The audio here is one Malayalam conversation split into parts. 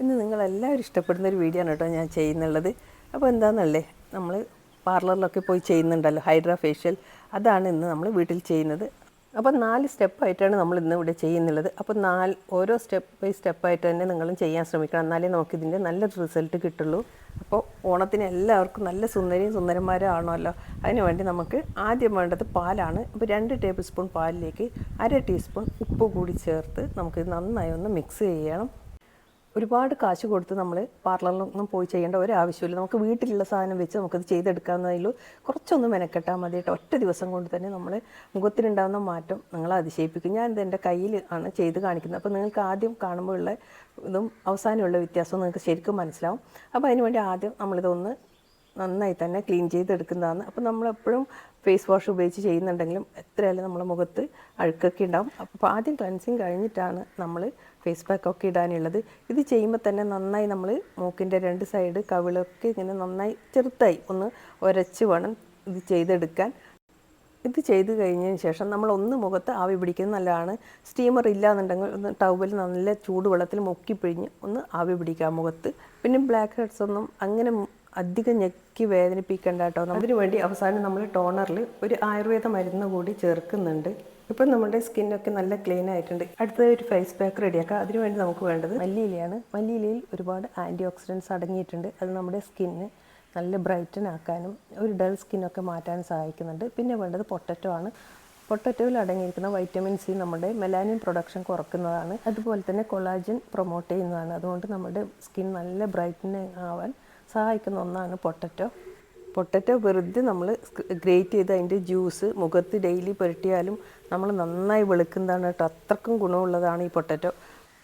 ഇന്ന് നിങ്ങളെല്ലാവരും ഇഷ്ടപ്പെടുന്ന ഒരു വീഡിയോ ആണ് കേട്ടോ ഞാൻ ചെയ്യുന്നുള്ളത്. അപ്പോൾ എന്താണെന്നല്ലേ നമ്മൾ പാർലറിലൊക്കെ പോയി ചെയ്യുന്നുണ്ടല്ലോ ഹൈഡ്രാ ഫേഷ്യൽ അതാണ് ഇന്ന് നമ്മൾ വീട്ടിൽ ചെയ്യുന്നത്. അപ്പോൾ നാല് സ്റ്റെപ്പായിട്ടാണ് നമ്മൾ ഇന്ന് ഇവിടെ ചെയ്യുന്നുള്ളത്. അപ്പോൾ നാല് ഓരോ സ്റ്റെപ്പ് ബൈ സ്റ്റെപ്പായിട്ട് തന്നെ നിങ്ങളും ചെയ്യാൻ ശ്രമിക്കണം. എന്നാലേ നമുക്കിതിന്റെ നല്ലൊരു റിസൾട്ട് കിട്ടുള്ളൂ. അപ്പോൾ ഓണത്തിന് എല്ലാവർക്കും നല്ല സുന്ദരിയും സുന്ദരന്മാരും ആണല്ലോ. അതിനുവേണ്ടി നമുക്ക് ആദ്യം വേണ്ടത് പാലാണ്. അപ്പോൾ രണ്ട് ടേബിൾ സ്പൂൺ പാലിലേക്ക് അര ടീസ്പൂൺ ഉപ്പ് കൂടി ചേർത്ത് നമുക്ക് നന്നായി ഒന്ന് മിക്സ് ചെയ്യണം. ഒരുപാട് കാശ് കൊടുത്ത് നമ്മൾ പാർലറിലൊന്നും പോയി ചെയ്യേണ്ട ഒരാവശ്യമില്ല നമുക്ക് വീട്ടിലുള്ള സാധനം വെച്ച് നമുക്കത് ചെയ്തെടുക്കാവുന്നതിൽ കുറച്ചൊന്നും മെനക്കെട്ടാൽ മതി ഒറ്റ ദിവസം കൊണ്ട് തന്നെ നമ്മൾ മുഖത്തിനുണ്ടാകുന്ന മാറ്റം നിങ്ങളെ അതിശയിപ്പിക്കും. ഞാനിത് എന്റെ കയ്യിൽ ആണ് ചെയ്ത് കാണിക്കുന്നത്. അപ്പോൾ നിങ്ങൾക്ക് ആദ്യം കാണുമ്പോൾ ഉള്ള ഇതും അവസാനമുള്ള വ്യത്യാസവും നിങ്ങൾക്ക് ശരിക്കും മനസ്സിലാവും. അപ്പോൾ അതിനുവേണ്ടി ആദ്യം നമ്മളിതൊന്ന് നന്നായി തന്നെ ക്ലീൻ ചെയ്തെടുക്കുന്നതാണ്. അപ്പോൾ നമ്മളെപ്പോഴും ഫേസ് വാഷ് ഉപയോഗിച്ച് ചെയ്യുന്നുണ്ടെങ്കിലും എത്രയായാലും നമ്മുടെ മുഖത്ത് അഴുക്കൊക്കെ ഉണ്ടാവും അപ്പോൾ ആദ്യം ക്ലൻസിങ് കഴിഞ്ഞിട്ടാണ് നമ്മൾ ഫേസ് പാക്ക് ഒക്കെ ഇടാനുള്ളത്. ഇത് ചെയ്യുമ്പോൾ തന്നെ നന്നായി നമ്മൾ മൂക്കിന്റെ രണ്ട് സൈഡ് കവിളൊക്കെ ഇങ്ങനെ നന്നായി ചെറുതായി ഒന്ന് ഉരച്ച് വേണം ഇത് ചെയ്തെടുക്കാൻ. ഇത് ചെയ്ത് കഴിഞ്ഞതിന് ശേഷം നമ്മൾ ഒന്ന് മുഖത്ത് ആവി പിടിക്കുന്നത് നല്ലതാണ്. സ്റ്റീമർ ഇല്ലാന്നുണ്ടെങ്കിൽ ഒന്ന് ടവൽ നല്ല ചൂടുവെള്ളത്തിൽ മുക്കി പിഴിഞ്ഞ് ഒന്ന് ആവി പിടിക്കുക മുഖത്ത്. പിന്നെ ബ്ലാക്ക് ഹെഡ്സ് ഒന്നും അങ്ങനെ അധികം ഞെക്കി വേദനിപ്പിക്കേണ്ട കേട്ടോ അതിന് വേണ്ടി അവസാനം നമ്മൾ ടോണറിൽ ഒരു ആയുർവേദ മരുന്ന് കൂടി ചേർക്കുന്നുണ്ട്. ഇപ്പം നമ്മുടെ സ്കിന്നൊക്കെ നല്ല ക്ലീൻ ആയിട്ടുണ്ട്. അടുത്തത് ഒരു ഫേസ് പാക്ക് റെഡിയാക്കാം. അതിന് വേണ്ടി നമുക്ക് വേണ്ടത് മല്ലിയിലയാണ്. മല്ലിയിലയിൽ ഒരുപാട് ആന്റി ഓക്സിഡൻസ് അടങ്ങിയിട്ടുണ്ട്. അത് നമ്മുടെ സ്കിന്ന് നല്ല ബ്രൈറ്റൻ ആക്കാനും ഒരു ഡൾ സ്കിന്നൊക്കെ മാറ്റാനും സഹായിക്കുന്നുണ്ട്. പിന്നെ വേണ്ടത് പൊട്ടറ്റോ ആണ്. പൊട്ടറ്റോയിൽ അടങ്ങിയിരിക്കുന്ന വൈറ്റമിൻ സി നമ്മുടെ മെലാനിൻ പ്രൊഡക്ഷൻ കുറക്കുന്നതാണ്. അതുപോലെ തന്നെ കൊളാജൻ പ്രൊമോട്ട് ചെയ്യുന്നതാണ്. അതുകൊണ്ട് നമ്മുടെ സ്കിൻ നല്ല ബ്രൈറ്റനിങ് ആവാൻ സഹായിക്കുന്ന ഒന്നാണ് പൊട്ടറ്റോ. പൊട്ടറ്റോ വെറുതെ നമ്മൾ ഗ്രേറ്റ് ചെയ്ത് അതിന്റെ ജ്യൂസ് മുഖത്ത് ഡെയിലി പുരട്ടിയാലും നമ്മൾ നന്നായി വെളുക്കുന്നതാണ് കേട്ടോ. അത്രക്കും ഗുണമുള്ളതാണ് ഈ പൊട്ടറ്റോ.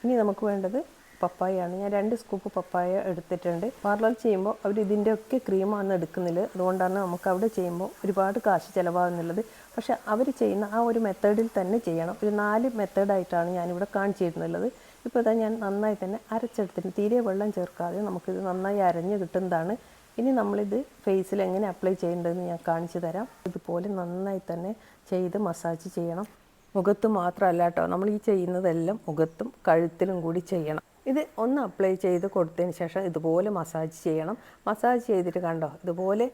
ഇനി നമുക്ക് വേണ്ടത് പപ്പായയാണ്. ഞാൻ രണ്ട് സ്കൂപ്പ് പപ്പായ എടുത്തിട്ടുണ്ട്. പാർലർ ചെയ്യുമ്പോൾ അവർ ഇതിന്റെ ഒക്കെ ക്രീമാണ് എടുക്കുന്നില്ല അതുകൊണ്ടാണ് നമുക്ക് അവിടെ ചെയ്യുമ്പോൾ ഒരുപാട് കാശ് ചിലവാകുന്നുള്ളത്. പക്ഷേ അവർ ചെയ്യുന്ന ആ ഒരു മെത്തേഡിൽ തന്നെ ചെയ്യണം. ഒരു നാല് മെത്തേഡായിട്ടാണ് ഞാനിവിടെ കാണിച്ചിരുന്നുള്ളത്. ഇപ്പോൾ ഇതാ ഞാൻ നന്നായി തന്നെ അരച്ചെടുത്തിട്ടുണ്ട്. തീരെ വെള്ളം ചേർക്കാതെ നമുക്കിത് നന്നായി അരഞ്ഞ് കിട്ടുന്നതാണ്. ഇനി നമ്മളിത് ഫേസിൽ എങ്ങനെ അപ്ലൈ ചെയ്യേണ്ടതെന്ന് ഞാൻ കാണിച്ചു തരാം. ഇതുപോലെ നന്നായി തന്നെ ചെയ്ത് മസാജ് ചെയ്യണം. മുഖത്ത് മാത്രമല്ല കേട്ടോ നമ്മൾ ഈ ചെയ്യുന്നതെല്ലാം മുഖത്തും കഴുത്തിലും കൂടി ചെയ്യണം. ഇത് ഒന്ന് അപ്ലൈ ചെയ്ത് കൊടുത്തതിന് ശേഷം ഇതുപോലെ മസാജ് ചെയ്യണം. മസാജ് ചെയ്തിട്ട് കണ്ടോ ഇതുപോലെ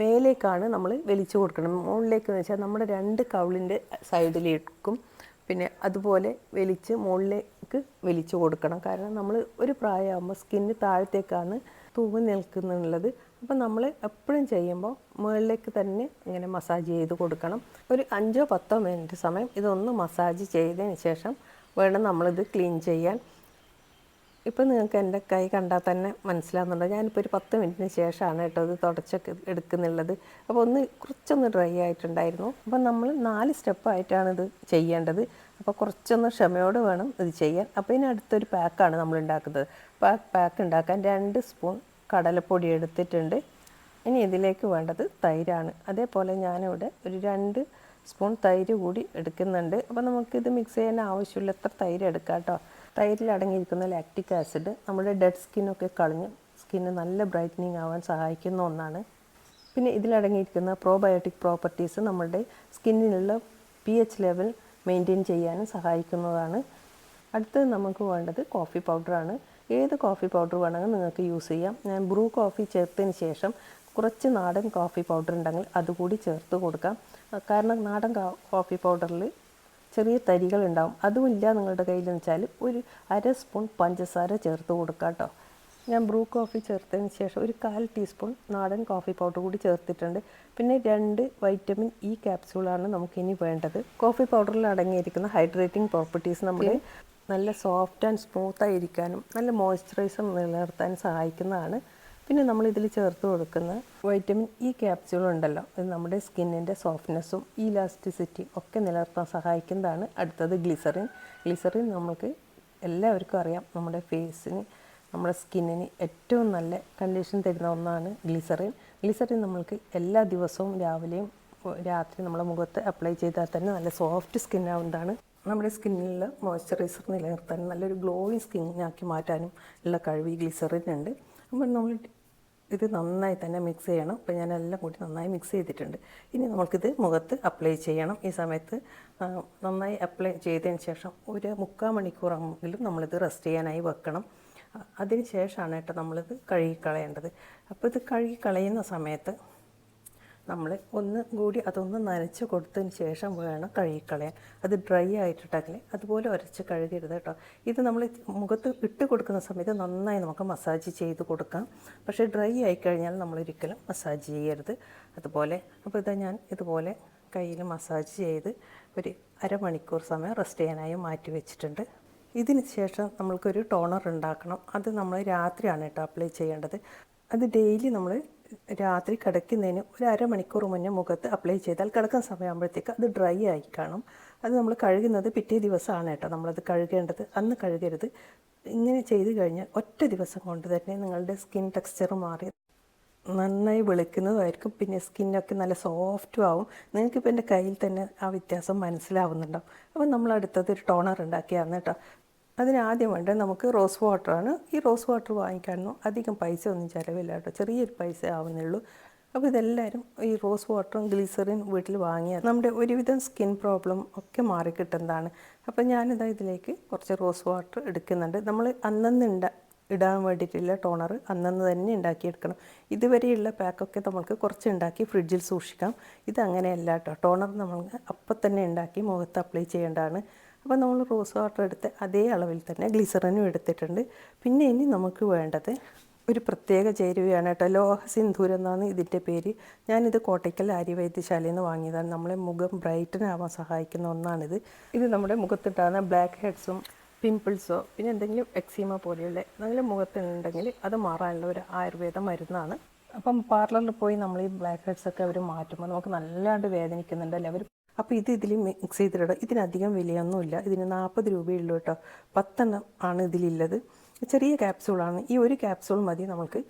മേലേക്കാണ് നമ്മൾ വലിച്ചു കൊടുക്കണം. മുകളിലേക്ക് എന്ന് വെച്ചാൽ നമ്മുടെ രണ്ട് കവിളിന്റെ സൈഡിലേക്കും പിന്നെ അതുപോലെ വലിച്ച് മുകളിലേക്ക് വലിച്ചു കൊടുക്കണം. കാരണം നമ്മൾ ഒരു പ്രായമാകുമ്പോൾ സ്കിന്ന് താഴത്തേക്കാണ് തൂങ്ങി നിൽക്കുന്നുള്ളത്. അപ്പം നമ്മൾ എപ്പോഴും ചെയ്യുമ്പോൾ മുകളിലേക്ക് തന്നെ ഇങ്ങനെ മസാജ് ചെയ്ത് കൊടുക്കണം. ഒരു അഞ്ചോ പത്തോ മിനിറ്റ് സമയം ഇതൊന്ന് മസാജ് ചെയ്തതിന് ശേഷം വേണം നമ്മളിത് ക്ലീൻ ചെയ്യാൻ. ഇപ്പം നിങ്ങൾക്ക് എന്റെ കൈ കണ്ടാൽ തന്നെ മനസ്സിലാകുന്നുണ്ടോ ഞാനിപ്പോൾ ഒരു പത്ത് മിനിറ്റിന് ശേഷമാണ് കേട്ടോ ഇത് തുടച്ചൊക്കെ എടുക്കുന്നുള്ളത്. അപ്പോൾ ഒന്ന് കുറച്ചൊന്ന് ഡ്രൈ ആയിട്ടുണ്ടായിരുന്നു. അപ്പോൾ നമ്മൾ നാല് സ്റ്റെപ്പായിട്ടാണ് ഇത് ചെയ്യേണ്ടത്. അപ്പോൾ കുറച്ചൊന്ന് ക്ഷമയോട് വേണം ഇത് ചെയ്യാൻ. അപ്പോൾ ഇനി അടുത്തൊരു പാക്കാണ് നമ്മൾ ഉണ്ടാക്കുന്നത്. അപ്പോൾ ആ പാക്ക് ഉണ്ടാക്കാൻ രണ്ട് സ്പൂൺ കടലപ്പൊടി എടുത്തിട്ടുണ്ട്. ഇനി ഇതിലേക്ക് വേണ്ടത് തൈരാണ്. അതേപോലെ ഞാനിവിടെ ഒരു രണ്ട് സ്പൂൺ തൈര് കൂടി എടുക്കുന്നുണ്ട്. അപ്പോൾ നമുക്കിത് മിക്സ് ചെയ്യാൻ ആവശ്യമില്ല എത്ര തൈര് എടുക്കാം കേട്ടോ തൈരിൽ അടങ്ങിയിരിക്കുന്ന ലാക്റ്റിക് ആസിഡ് നമ്മുടെ ഡെഡ് സ്കിന്നൊക്കെ കളഞ്ഞ് സ്കിന്ന് നല്ല ബ്രൈറ്റനിങ് ആവാൻ സഹായിക്കുന്ന ഒന്നാണ്. പിന്നെ ഇതിലടങ്ങിയിരിക്കുന്ന പ്രോബയോട്ടിക് പ്രോപ്പർട്ടീസ് നമ്മുടെ സ്കിന്നിലുള്ള പി എച്ച് ലെവൽ മെയിന്റെയിൻ ചെയ്യാനും സഹായിക്കുന്നതാണ്. അടുത്തത് നമുക്ക് വേണ്ടത് കോഫി പൗഡറാണ് ഏത് കോഫി പൗഡർ വേണമെങ്കിൽ നിങ്ങൾക്ക് യൂസ് ചെയ്യാം. ഞാൻ ബ്രൂ കോഫി ചേർത്തതിന് ശേഷം കുറച്ച് നാടൻ കോഫി പൗഡർ ഉണ്ടെങ്കിൽ അതുകൂടി ചേർത്ത് കൊടുക്കാം. കാരണം നാടൻ കോഫി പൗഡറിൽ ചെറിയ തരികൾ ഉണ്ടാവും. അതും ഇല്ല നിങ്ങളുടെ കയ്യിലെന്ന് വെച്ചാൽ ഒരു അര സ്പൂൺ പഞ്ചസാര ചേർത്ത് കൊടുക്കാം കേട്ടോ. ഞാൻ ബ്രൂ കോഫി ചേർത്തതിന് ശേഷം ഒരു കാൽ ടീസ്പൂൺ നാടൻ കോഫി പൗഡർ കൂടി ചേർത്തിട്ടുണ്ട്. പിന്നെ രണ്ട് വൈറ്റമിൻ ഇ ക്യാപ്സ്യൂളാണ് നമുക്കിനി വേണ്ടത്. കോഫി പൗഡറിൽ അടങ്ങിയിരിക്കുന്ന ഹൈഡ്രേറ്റിംഗ് പ്രോപ്പർട്ടീസ് നമ്മുടെ നല്ല സോഫ്റ്റ് ആൻഡ് സ്മൂത്ത് ആയിരിക്കാനും നല്ല മോയ്സ്ചറൈസർ നിലനിർത്താനും സഹായിക്കുന്നതാണ്. പിന്നെ നമ്മൾ ഇതിൽ ചേർത്ത് കൊടുക്കുന്ന വൈറ്റമിൻ ഇ ക്യാപ്സ്യൂൾ ഉണ്ടല്ലോ ഇത് നമ്മുടെ സ്കിന്നിന്റെ സോഫ്റ്റ്നെസ്സും ഇലാസ്റ്റിസിറ്റി ഒക്കെ നിലനിർത്താൻ സഹായിക്കുന്നതാണ്. അടുത്തത് ഗ്ലിസറിൻ ഗ്ലിസറിൻ നമുക്ക് എല്ലാവർക്കും അറിയാം നമ്മുടെ ഫേസിന് നമ്മുടെ സ്കിന്നിന് ഏറ്റവും നല്ല കണ്ടീഷൻ തരുന്ന ഒന്നാണ് ഗ്ലിസറിൻ ഗ്ലിസറിൻ നമ്മൾക്ക് എല്ലാ ദിവസവും രാവിലെയും രാത്രി നമ്മുടെ മുഖത്ത് അപ്ലൈ ചെയ്താൽ തന്നെ നല്ല സോഫ്റ്റ് സ്കിൻ ആവുന്നതാണ്. നമ്മുടെ സ്കിന്നിലുള്ള മോയ്സ്ചറൈസർ നിലനിർത്താനും നല്ലൊരു ഗ്ലോയിങ് സ്കിന്നാക്കി മാറ്റാനും ഉള്ള കഴിവ് ഈ ഗ്ലിസറിനുണ്ട് അപ്പോൾ നമ്മൾ ഇത് നന്നായി തന്നെ മിക്സ് ചെയ്യണം. അപ്പോൾ ഞാൻ എല്ലാം കൂടി നന്നായി മിക്സ് ചെയ്തിട്ടുണ്ട്. ഇനി നമുക്കിത് മുഖത്ത് അപ്ലൈ ചെയ്യണം. ഈ സമയത്ത് നന്നായി അപ്ലൈ ചെയ്തതിന് ശേഷം ഒരു മുക്കാൽ മണിക്കൂറെങ്കിലും നമ്മളിത് റെസ്റ്റ് ചെയ്യാനായി വെക്കണം. അതിന് ശേഷമാണ് കേട്ടോ നമ്മളിത് കഴുകിക്കളയേണ്ടത്. അപ്പോൾ ഇത് കഴുകിക്കളയുന്ന സമയത്ത് നമ്മൾ ഒന്ന് കൂടി അതൊന്ന് നനച്ച് കൊടുത്തതിന് ശേഷം വേണം കഴുകിക്കളയാൻ. അത് ഡ്രൈ ആയിട്ടുണ്ടെങ്കിൽ അതുപോലെ ഉരച്ച് കഴുകരുത് കേട്ടോ. ഇത് നമ്മൾ മുഖത്ത് ഇട്ട് കൊടുക്കുന്ന സമയത്ത് നന്നായി നമുക്ക് മസാജ് ചെയ്ത് കൊടുക്കാം. പക്ഷേ ഡ്രൈ ആയിക്കഴിഞ്ഞാൽ നമ്മളൊരിക്കലും മസാജ് ചെയ്യരുത്. അതുപോലെ അപ്പോൾ ഇതാ ഞാൻ ഇതുപോലെ കയ്യിൽ മസാജ് ചെയ്ത് ഒരു അരമണിക്കൂർ സമയം റെസ്റ്റ് ചെയ്യാനായി മാറ്റി വെച്ചിട്ടുണ്ട്. ഇതിന് ശേഷം നമ്മൾക്കൊരു ടോണർ ഉണ്ടാക്കണം. അത് നമ്മൾ രാത്രിയാണ് കേട്ടോ അപ്ലൈ ചെയ്യേണ്ടത്. അത് ഡെയിലി നമ്മൾ രാത്രി കിടക്കുന്നതിന് ഒരു അരമണിക്കൂർ മുന്നേ മുഖത്ത് അപ്ലൈ ചെയ്താൽ കിടക്കുന്ന സമയമാകുമ്പോഴത്തേക്ക് അത് ഡ്രൈ ആയി കാണും. അത് നമ്മൾ കഴുകുന്നത് പിറ്റേ ദിവസമാണ് കേട്ടോ നമ്മളത് കഴുകേണ്ടത്. അന്ന് കഴുകരുത്. ഇങ്ങനെ ചെയ്ത് കഴിഞ്ഞാൽ ഒറ്റ ദിവസം കൊണ്ട് തന്നെ നിങ്ങളുടെ സ്കിൻ ടെക്സ്ചർ മാറി നന്നായി വെളുക്കുന്നതായിരിക്കും. പിന്നെ സ്കിന്നൊക്കെ നല്ല സോഫ്റ്റും ആവും. നിങ്ങൾക്കിപ്പോൾ എന്റെ കയ്യിൽ തന്നെ ആ വ്യത്യാസം മനസ്സിലാവുന്നുണ്ടാവും. അപ്പോൾ നമ്മൾ അടുത്തത് ഒരു ടോണർ ഉണ്ടാക്കിയാണ് കേട്ടോ. അതിനാദ്യം വേണ്ടത് നമുക്ക് റോസ് വാട്ടറാണ് ഈ റോസ് വാട്ടർ വാങ്ങിക്കാനോ അധികം പൈസ ഒന്നും ചിലവില്ല കേട്ടോ. ചെറിയൊരു പൈസ ആവുന്നുള്ളൂ അപ്പോൾ ഇതെല്ലാവരും ഈ റോസ് വാട്ടറും ഗ്ലീസറിൻ വീട്ടിൽ വാങ്ങിയാൽ നമ്മുടെ ഒരുവിധം സ്കിൻ പ്രോബ്ലം ഒക്കെ മാറിക്കിട്ടുന്നതാണ്. അപ്പോൾ ഞാനിതാ ഇതിലേക്ക് കുറച്ച് റോസ് വാട്ടർ എടുക്കുന്നുണ്ട്. നമ്മൾ അന്നന്ന് ഉണ്ട ഇടാൻ വേണ്ടിയിട്ടുള്ള ടോണർ അന്നന്ന് തന്നെ ഉണ്ടാക്കിയെടുക്കണം. ഇതുവരെയുള്ള പാക്കൊക്കെ നമുക്ക് കുറച്ച് ഉണ്ടാക്കി ഫ്രിഡ്ജിൽ സൂക്ഷിക്കാം. ഇതങ്ങനെയല്ല കേട്ടോ ടോണർ നമ്മൾ അപ്പം തന്നെ ഉണ്ടാക്കി മുഖത്ത് അപ്ലൈ ചെയ്യേണ്ടതാണ്. അപ്പോൾ നമ്മൾ റോസ് വാട്ടർ എടുത്ത് അതേ അളവിൽ തന്നെ ഗ്ലിസറിനും എടുത്തിട്ടുണ്ട്. പിന്നെ ഇനി നമുക്ക് വേണ്ടത് ഒരു പ്രത്യേക ചേരുവയാണ് കേട്ടോ ലോഹ സിന്ധൂരം എന്നാണ് ഇതിന്റെ പേര്. ഞാനിത് കോട്ടയ്ക്കൽ ആര്യവൈദ്യശാലയിൽ നിന്ന് വാങ്ങിയതാണ്. നമ്മളെ മുഖം ബ്രൈറ്റൻ ആവാൻ സഹായിക്കുന്ന ഒന്നാണിത്. ഇത് നമ്മുടെ മുഖത്തിട്ടാകുന്ന ബ്ലാക്ക് ഹെഡ്സും പിമ്പിൾസോ പിന്നെ എന്തെങ്കിലും എക്സീമ പോലെയുള്ള എന്തെങ്കിലും മുഖത്തുണ്ടെങ്കിൽ അത് മാറാനുള്ള ഒരു ആയുർവേദ മരുന്നാണ്. അപ്പം പാർലറിൽ പോയി നമ്മൾ ഈ ബ്ലാക്ക് ഹെഡ്സ് ഒക്കെ അവർ മാറ്റുമ്പോൾ നമുക്ക് നല്ലാണ്ട് വേദനിക്കുന്നുണ്ടല്ലേ അവർ അപ്പോൾ ഇത് ഇതിൽ മിക്സ് ചെയ്തിട്ട് ഇതിനധികം വിലയൊന്നുമില്ല. ഇതിന് നാൽപ്പത് രൂപയുള്ളൂ കേട്ടോ. പത്തെണ്ണം ആണ് ഇതിലുള്ളത്. ചെറിയ ക്യാപ്സൂളാണ് ഈ ഒരു ക്യാപ്സൂൾ മതി നമുക്ക്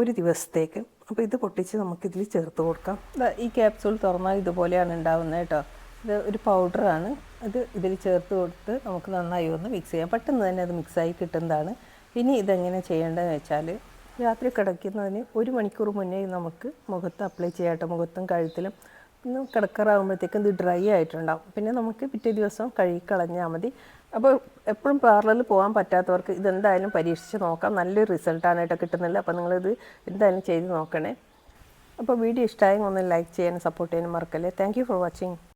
ഒരു ദിവസത്തേക്ക്. അപ്പോൾ ഇത് പൊട്ടിച്ച് നമുക്കിതിൽ ചേർത്ത് കൊടുക്കാം. ഈ ക്യാപ്സൂൾ തുറന്നാൽ ഇതുപോലെയാണ് ഉണ്ടാവുന്നത് കേട്ടോ. ഇത് ഒരു പൗഡറാണ് അത് ഇതിൽ ചേർത്ത് കൊടുത്ത് നമുക്ക് നന്നായി ഒന്ന് മിക്സ് ചെയ്യാം. പെട്ടെന്ന് തന്നെ അത് മിക്സായി കിട്ടുന്നതാണ്. ഇനി ഇതെങ്ങനെ ചെയ്യേണ്ടതെന്ന് വെച്ചാൽ രാത്രി കിടക്കുന്നതിന് ഒരു മണിക്കൂർ മുന്നേ നമുക്ക് മുഖത്ത് അപ്ലൈ ചെയ്യാട്ടോ. മുഖത്തും കഴുത്തിലും ഒന്ന് കിടക്കാറാകുമ്പോഴത്തേക്കും ഇത് ഡ്രൈ ആയിട്ടുണ്ടാവും. പിന്നെ നമുക്ക് പിറ്റേ ദിവസം കഴുകി കളഞ്ഞാൽ മതി. അപ്പോൾ എപ്പോഴും പാർലറിൽ പോകാൻ പറ്റാത്തവർക്ക് ഇതെന്തായാലും പരീക്ഷിച്ച് നോക്കാം. നല്ലൊരു റിസൾട്ടാണ് കേട്ടോ കിട്ടുന്നില്ല അപ്പോൾ നിങ്ങളിത് എന്തായാലും ചെയ്ത് നോക്കണേ. അപ്പോൾ വീഡിയോ ഇഷ്ടമായെങ്കിൽ ഒന്ന് ലൈക്ക് ചെയ്യാനും സപ്പോർട്ട് ചെയ്യാനും മറക്കല്ലേ. Thank for watching